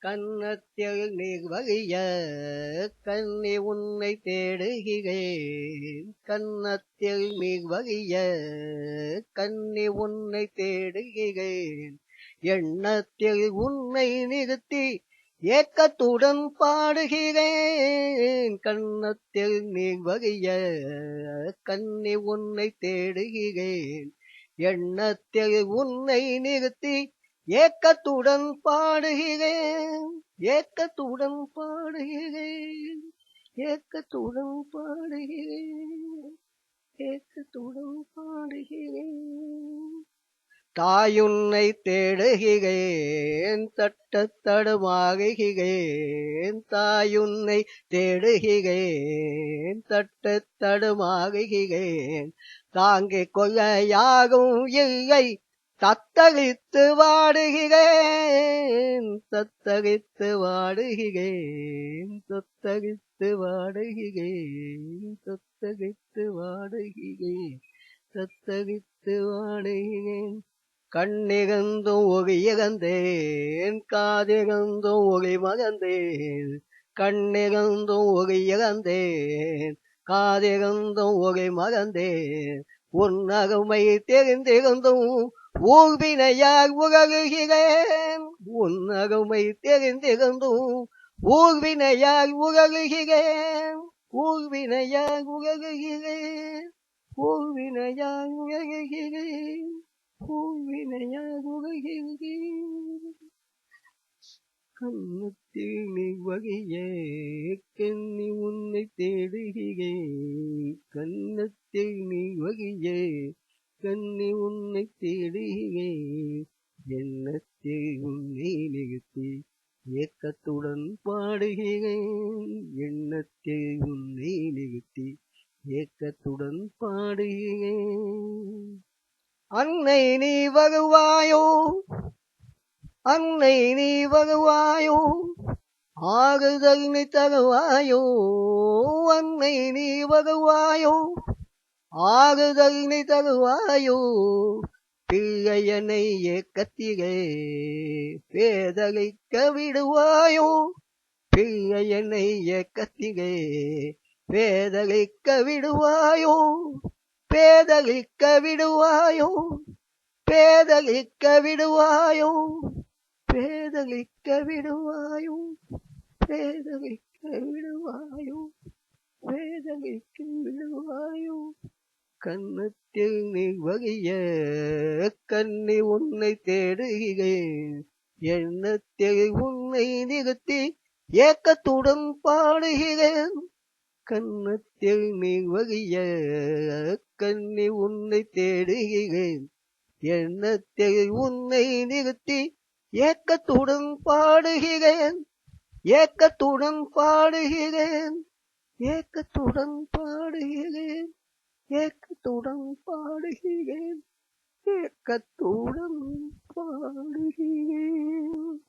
கன்னத்தில் நிர்வகிய கண்ணி உன்னை தேடுகிறேன். கன்னத்தில் நிர்வகிய கண்ணி உன்னை தேடுகிறேன். எண்ணத்தில் உன்னை நிறுத்தி ஏக்கத்துடன் பாடுகிறேன். கன்னத்தில் நிர்வகிய கண்ணி உன்னை தேடுகிறேன். எண்ணத்தில் உன்னை நிறுத்தி ஏக்கத்துடன் பாடுகிறேன் ஏக்கத்துடன் பாடுகிறேன் ஏக்கத்துடன் பாடுகிறேன் ஏக்கத்துடன் பாடுகிறேன். தாயுன்னை தேடுகிறேன் தட்ட தடுமாறுகிறேன் தாயுன்னை தேடுகிறேன் தட்ட தடுமாறுகிறேன். தாங்கிக் கொள்ள யாரும் இல்லை தத்தளித்து வாடுகிறேன் தத்தளித்து வாடுகிறேன் தத்தளித்து வாடுகிறேன் தத்தளித்து வாடுகிறேன் தத்தளித்து வாடுகிறேன். கண்ணிகந்தும் ஒளி இறந்தேன் காதிகந்தும் ஒளி மறந்தேன் கண்ணிகந்தும் ஒளி இறந்தேன் காதிகந்தும் ஒளி மறந்தேன் உன் அருமை தெரிந்திருந்தும் ஊர்வினையார் உறகுகிறேன். உன் அருமை தெரிந்திருந்தும் ஊர்வினையார் உறகுகிறேன். ஊர்வினையார் உறகுகிறேன். ஊர்வினையார் உறகுகிறேன். ஊர்வினையார் உறகுகிறேன். கண்ணத்தில் நீ வகைய கண்ணி உன்னை தேடுகிறேன். கண்ணத்தில் நீ வகையே கண்ணி உன்னை தேடுகிறேன் எண்ணத்தை உன்னை நிகழ்த்தி ஏக்கத்துடன் பாடுகிறேன். எண்ணத்தை உன்னை நிகழ்த்தி ஏக்கத்துடன் பாடுகிறேன். அன்னை நீ வருவாயோ அன்னை நீ வருவாயோ ஆறுதல் நீ தருவாயோ? அன்னை நீ வருவாயோ ஆறுதல் தருவாயோ பிள்ளையனை ஏக்கத்திலே பேதலிக்க விடுவாயோ? பிள்ளையனை ஏக்கத்திலே பேதலிக்க விடுவாயோ? பேதலிக்க விடுவாயோ? பேதலிக்க விடுவாயோ? பேதலிக்க விடுவாயோ? பேதலிக்க விடுவாயோ பேதலிக்க விடுவாயோ கன்னத்தில் நீ வகிய கண்ணி உன்னை தேடுகிறேன். எண்ணத்தில் உன்னை நிறுத்தி ஏக்கத்துடன் பாடுகிறேன். கன்னத்தில் நீ வகிய கண்ணி உன்னை தேடுகிறேன். எண்ணத்தில் உன்னை நிறுத்தி ஏக்கத்துடன் பாடுகிறேன். ஏக்கத்துடன் பாடுகிறேன். ஏக்கத்துடன் பாடுகிறேன். ஏக்கத்துடன் பாடுகிறேன் ஏக்கத்துடன் பாடுகிறேன்.